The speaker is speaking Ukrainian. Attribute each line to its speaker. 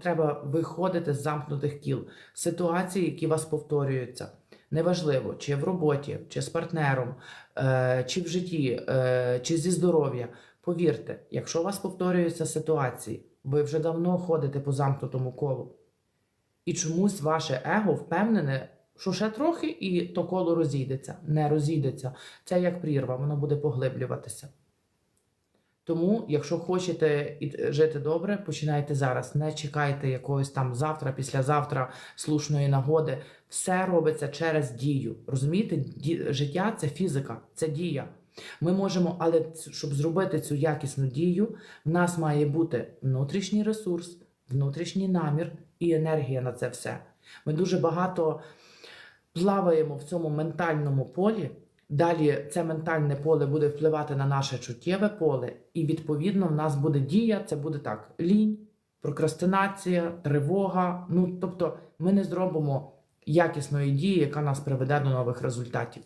Speaker 1: треба виходити з замкнутих кіл. Ситуації, які вас повторюються. Неважливо, чи в роботі, чи з партнером, е, чи в житті, е, чи зі здоров'я. Повірте, якщо у вас повторюються ситуації, ви вже давно ходите по замкнутому колу. І чомусь ваше его впевнене, що ще трохи і то коло розійдеться. Не розійдеться. Це як прірва, воно буде поглиблюватися. Тому, якщо хочете жити добре, починайте зараз. Не чекайте якогось там завтра, післязавтра слушної нагоди. Все робиться через дію. Розумієте, Ді- життя це фізика, це дія. Ми можемо, але щоб зробити цю якісну дію, в нас має бути внутрішній ресурс, внутрішній намір і енергія на це все. Ми дуже багато плаваємо в цьому ментальному полі. Далі це ментальне поле буде впливати на наше чуттєве поле, і відповідно в нас буде дія. Це буде так: лінь, прокрастинація, тривога. Ну тобто, ми не зробимо якісної дії, яка нас приведе до нових результатів.